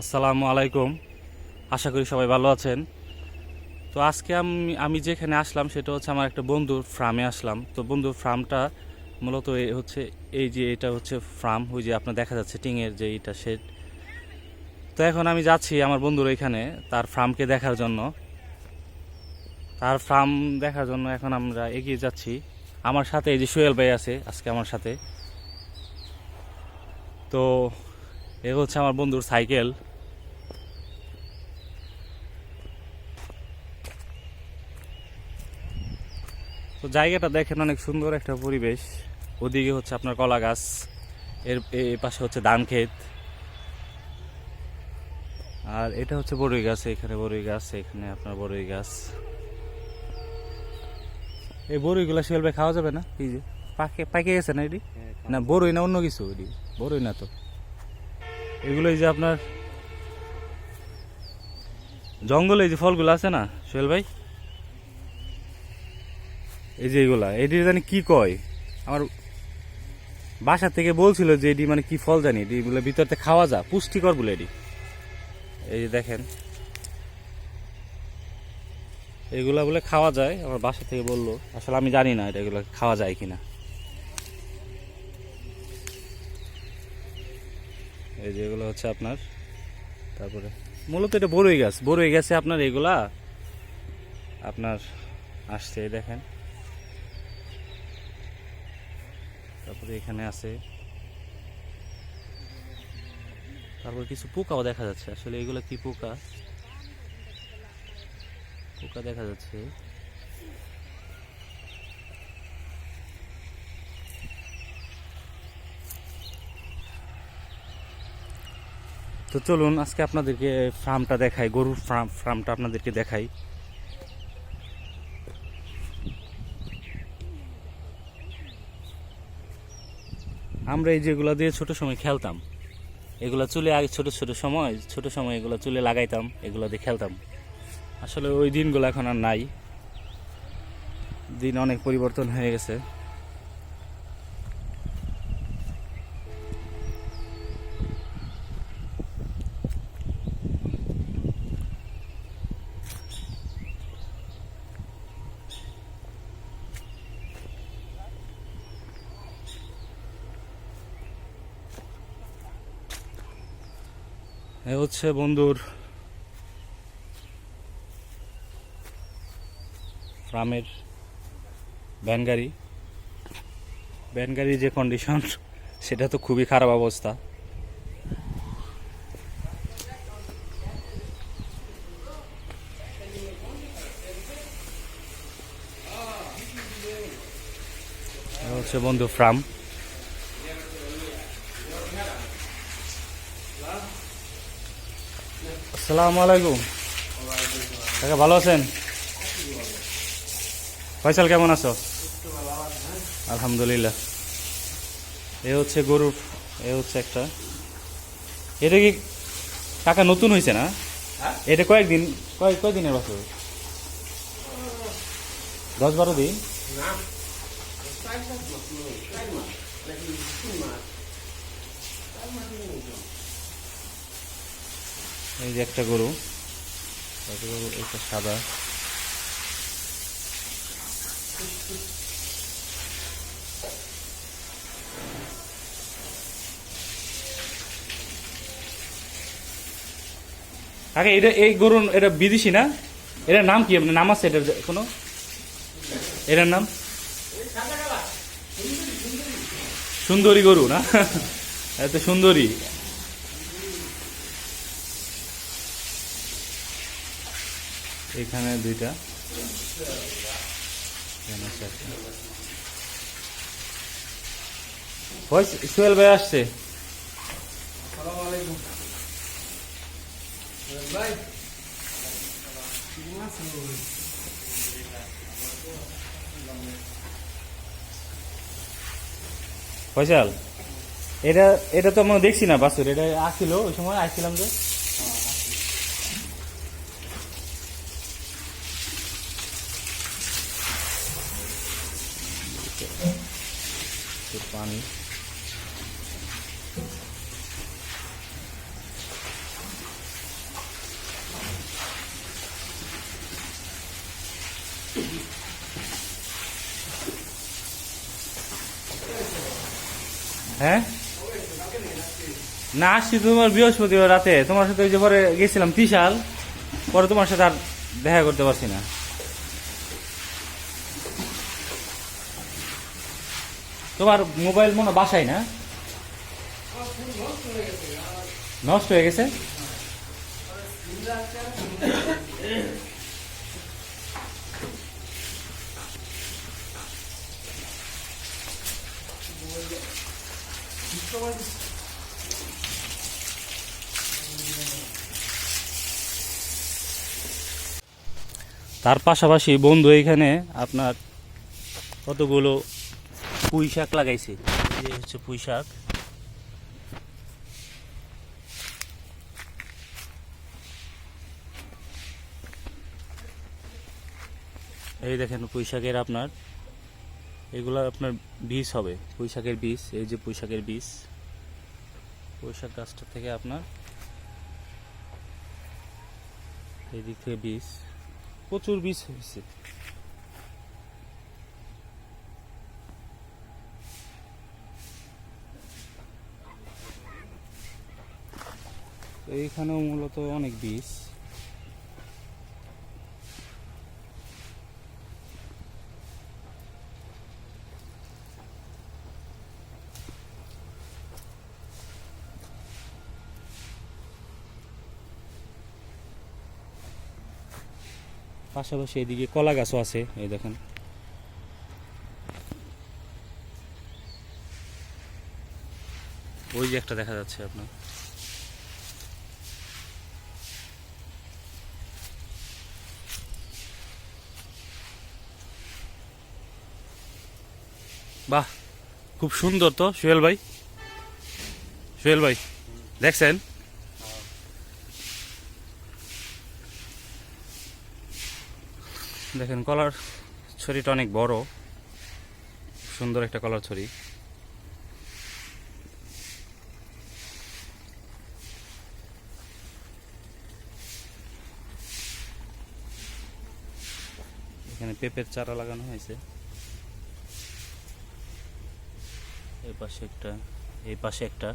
আসসালামু আলাইকুম। আশা করি সবাই ভালো আছেন। তো আজকে আমি আমি যেখানে আসলাম সেটা হচ্ছে আমার একটা বন্ধুর ফার্মে আসলাম। তো বন্ধুর ফার্মটা মূলত হচ্ছে, এই যে এটা হচ্ছে ফার্ম, ওই যে আপনার দেখা যাচ্ছে টিংয়ের যে এটা শেড তো এখন আমি যাচ্ছি আমার বন্ধুর এখানে, তার ফার্মকে দেখার জন্য। তার ফার্ম দেখার জন্য এখন আমরা এগিয়ে যাচ্ছি। আমার সাথে এই যে সোহেল ভাই আছে, আজকে আমার সাথে। তো এ হচ্ছে আমার বন্ধুর সাইকেল। তো জায়গাটা দেখেন অনেক সুন্দর একটা পরিবেশ। ওদিকে হচ্ছে আপনার কলা গাছ এর এ পাশে হচ্ছে ধান ক্ষেত। আর এটা হচ্ছে বড়ই গাছ এখানে বড়ই গাছ এখানে আপনার বড়ই গাছ। এই বড়ইগুলো শিয়ালবে খাওয়া যাবে না? এই যে পাকে পাকে গেছে না এটি? না বড়ই না অন্য কিছু এটি? বড়ই না তো। এগুলো এই যে আপনার জঙ্গলে এই যে ফলগুলো আছে না সোহেল ভাই? এই যে এগুলা, এটি জানি কি কয়? আমার বাসা থেকে বলছিল যে এটি মানে কি ফল জানি, এটি বলে ভিতরতে খাওয়া যা, পুষ্টিকর বলে এটি। এই যে দেখেন। এগুলা বলে খাওয়া যায়, আমার বাসা থেকে বলল। আসলে আমি জানি না এটা এগুলো খাওয়া যায় কিনা। এই যে এগুলো হচ্ছে আপনার, তারপরে মূলত এটা বড়ই গাছ, বড়ই গাছে আপনার এগুলা আপনার আসছে দেখেন। তারপরে এখানে আছে। তারপর কিছু পোকাও দেখা যাচ্ছে। আসলে এগুলো কি পোকা? পোকা দেখা যাচ্ছে। তো চলুন, আজকে আপনাদেরকে ফার্মটা দেখাই, গরুর ফার্ম ফার্মটা আপনাদেরকে দেখাই। আমরা এই যেগুলো দিয়ে ছোট সময় খেলতাম, এগুলো চুলে আগে ছোট ছোট সময় ছোট সময় এগুলো চুলে লাগাইতাম, এগুলো দিয়ে খেলতাম। আসলে ওই দিনগুলো এখন আর নাই। দিন অনেক পরিবর্তন হয়ে গেছে। এ হচ্ছে বন্ধুর ফার্মের ভ্যান গাড়ি। ভ্যান গাড়ির যে কন্ডিশন সেটা তো খুবই খারাপ অবস্থা। হচ্ছে বন্ধু ফার্ম। আসসালামু আলাইকুম। কাকা ভালো আছেন? ফয়সাল কেমন আছো? আলহামদুলিল্লাহ। এ হচ্ছে গরুর এ হচ্ছে একটা। এটা কি কাকা নতুন হয়েছে না? এটা কয়েকদিন কয়েক কয়েকদিনের বছর? দশ বারো দিন? এই যে একটা গরু। একটা সাদা। আগে এটা, এই গরু এটা বিদেশি না? এটার নাম কি নাম আছে এটার কোনো? এটার নাম? সুন্দরী গরু না? এত সুন্দরী। এখানে দুইটা। সোহেল ভাই আসছে। ফয়সাল এটা এটা তো আমরা দেখছি না বাসুর এটা আসছিল ওই সময় আসছিলাম যে। পানি। হ্যাঁ? না, আসছি তোমার বৃহস্পতিবার রাতে। তোমার সাথে ওই যে পরে গেছিলাম ত্রিশাল, পরে তোমার সাথে আর দেখা করতে পারছি না। তোমার মোবাইল মনে বাসায় না? নষ্ট হয়ে গেছে। তার পাশাপাশি বন্ধু এখানে আপনার কতগুলো পুঁই শাক লাগাইছে। এই হচ্ছে পুঁই শাক। এই দেখেন পুঁই শাকের আপনার, এগুলো আপনার বীজ হবে, পুঁই শাকের বীজ, এই যে পুঁই শাকের বীজ। পুঁই শাক গাছটা থেকে আপনার এই দিক থেকে বীজ। প্রচুর বীজ হয়েছে। তো এইখানেও মূলত অনেক বীজ পাশাপাশি এদিকে কলা গাছও আছে, এই দেখেন। ওই যে একটা দেখা যাচ্ছে আপনার। বাহ, খুব সুন্দর তো, সুহেল ভাই। সুহেল ভাই, দেখছেন? দেখেন, কলার ছড়িটা অনেক বড়। সুন্দর একটা কলার ছড়ি। এখানে পেঁপের চারা লাগানো হয়েছে। এই পাশে একটা এই পাশে একটা।